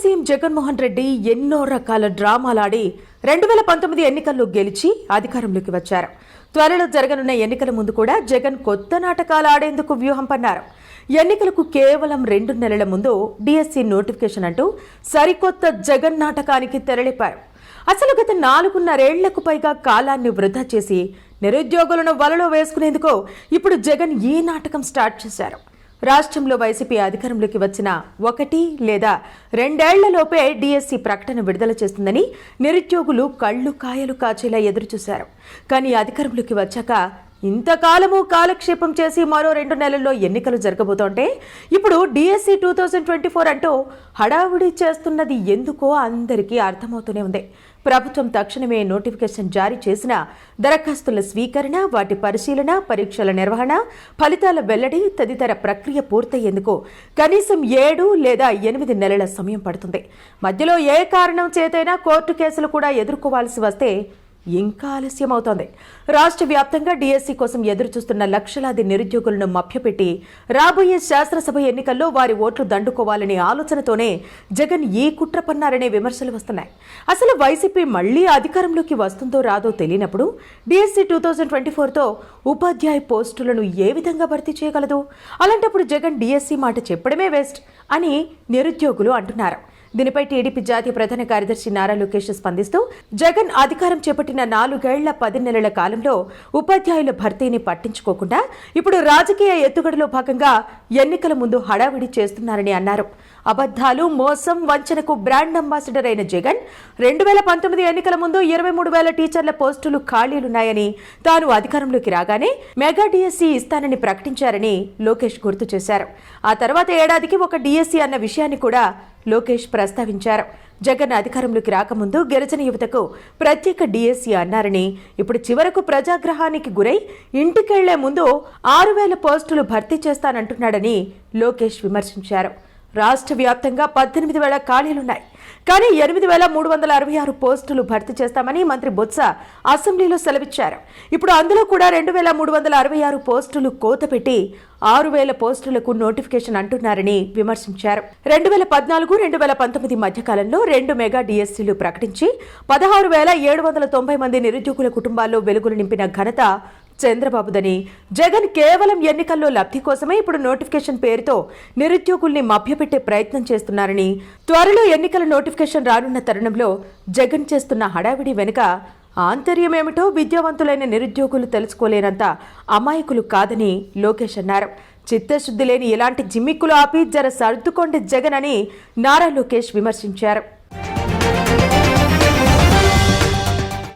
CM Jaganmohan Reddy ఎన్నో రకాల డ్రామాలాడి రెండు వేల పంతొమ్మిది ఎన్నికల్లో గెలిచి అధికారంలోకి వచ్చారు. త్వరలో జరగనున్న ఎన్నికల ముందు కూడా జగన్ కొత్త నాటకాలు ఆడేందుకు వ్యూహం పన్నారు. ఎన్నికలకు కేవలం రెండు నెలల ముందు డిఎస్సి నోటిఫికేషన్ అంటూ సరికొత్త జగన్ నాటకానికి తెరలిపారు. అసలు గత నాలుగున్నరేళ్ళకు పైగా కాలాన్ని వృధా చేసి నిరుద్యోగులను వలలో వేసుకునేందుకు ఇప్పుడు జగన్ ఈ నాటకం స్టార్ట్ చేశారు. రాష్ట్రంలో వైసీపీ అధికారంలోకి వచ్చిన ఒకటి లేదా రెండేళ్ళలోపే డిఎస్సి ప్రకటన విడుదల చేస్తుందని నిరుద్యోగులు కళ్ళు కాయలు కాచేలా ఎదురుచూశారు. కానీ అధికారంలోకి వచ్చాక ఇంతకాలము కాలక్షేపం చేసి మరో రెండు నెలల్లో ఎన్నికలు జరగబోతుంటే ఇప్పుడు DSC two thousand twenty four అంటూ హడావుడి చేస్తున్నది ఎందుకో అందరికీ అర్థమవుతూనే ఉంది. ప్రభుత్వం తక్షణమే నోటిఫికేషన్ జారీ చేసిన దరఖాస్తుల స్వీకరణ వాటి పరిశీలన పరీక్షల నిర్వహణ ఫలితాల వెల్లడి తదితర ప్రక్రియ పూర్తయ్యేందుకు కనీసం ఏడు లేదా ఎనిమిది నెలల సమయం పడుతుంది. మధ్యలో ఏ కారణం చేతైనా కోర్టు కేసులు కూడా ఎదుర్కోవాల్సి వస్తే ఇంకా ఆలస్యం అవుతోంది రాష్ట్ర వ్యాప్తంగా డిఎస్సి కోసం ఎదురుచూస్తున్న లక్షలాది నిరుద్యోగులను మభ్యపెట్టి రాబోయే శాసనసభ ఎన్నికల్లో వారి ఓట్లు దండుకోవాలనే ఆలోచనతోనే జగన్ ఏ కుట్ర పన్నారనే విమర్శలు వస్తున్నాయి. అసలు వైసీపీ మళ్ళీ అధికారంలోకి వస్తుందో రాదో తెలియనప్పుడు డిఎస్సీ టూ థౌజండ్ ట్వంటీ ఫోర్తో ఉపాధ్యాయ పోస్టులను ఏ విధంగా భర్తీ చేయగలదు? అలాంటప్పుడు జగన్ డిఎస్సీ మాట చెప్పడమే వేస్ట్ అని నిరుద్యోగులు అంటున్నారు. దీనిపై టీడీపీ జాతీయ ప్రధాన కార్యదర్శి నారా లోకేష్ స్పందిస్తూ జగన్ అధికారం చేపట్టిన నాలుగేళ్ళ పది నెలల కాలంలో ఉపాధ్యాయుల భర్తీని పట్టించుకోకుండా ఇప్పుడు రాజకీయ ఎత్తుగడలో భాగంగా ఎన్నికల ముందు హడావిడి చేస్తున్నారని అన్నారు. అబద్ధాలు మోసం వంచనకు బ్రాండ్ అంబాసిడర్ అయిన జగన్ రెండు వేల పంతొమ్మిది ఎన్నికల ముందు ఇరవై మూడు వేల టీచర్ల పోస్టులు ఖాళీలున్నాయని తాను అధికారంలోకి రాగానే మెగా డిఎస్సీ ఇస్తానని ప్రకటించారని లోకేష్ గుర్తు చేశారు. ఆ తర్వాత ఏడాదికి ఒక డిఎస్సీ అన్న విషయాన్ని కూడా లోకేష్ ప్రస్తావించారు. జగన్ అధికారంలోకి రాకముందు గిరిజన యువతకు ప్రత్యేక డిఎస్సి అన్నారని ఇప్పుడు చివరకు ప్రజాగ్రహానికి గురై ఇంటికెళ్ళే ముందు ఆరు వేల పోస్టులు భర్తీ చేస్తానంటున్నాడని లోకేష్ విమర్శించారు. రాష్ట్ర వ్యాప్తంగా పద్దెనిమిది వేల ఖాళీలున్నాయి. కానీ ఎనిమిది వేల మూడు వందల అరవై ఆరు పోస్టులు భర్తీ చేస్తామని మంత్రి బొత్స అసెంబ్లీలో సెలవిచ్చారు. ఇప్పుడు అందులో కూడా రెండు వేల మూడు వందల అరవై ఆరు పోస్టులు కోత పెట్టి ఆరు వేల పోస్టులకు నోటిఫికేషన్ అంటున్నారని విమర్శించారు. రెండు వేల పద్నాలుగు రెండు వేల పంతొమ్మిది మధ్యకాలంలో రెండు మెగా డిఎస్సీలు ప్రకటించి పదహారు వేల ఏడు వందల తొంభై మంది నిరుద్యోగుల కుటుంబాల్లో వెలుగులు నింపిన ఘనత చంద్రబాబుదని. జగన్ కేవలం ఎన్నికల్లో లబ్ధి కోసమే ఇప్పుడు నోటిఫికేషన్ పేరుతో నిరుద్యోగుల్ని మభ్యపెట్టే ప్రయత్నం చేస్తున్నారని త్వరలో ఎన్నికల నోటిఫికేషన్ రానున్న తరుణంలో జగన్ చేస్తున్న హడావిడి వెనుక ఆంతర్యమేమిటో విద్యావంతులైన నిరుద్యోగులు తెలుసుకోలేనంత అమాయకులు కాదని లోకేష్ అన్నారు. చిత్తశుద్ధి లేని ఇలాంటి జిమ్మిక్కులు ఆపి జర సర్దుకోండి జగన్ అని నారా లోకేష్ విమర్శించారు.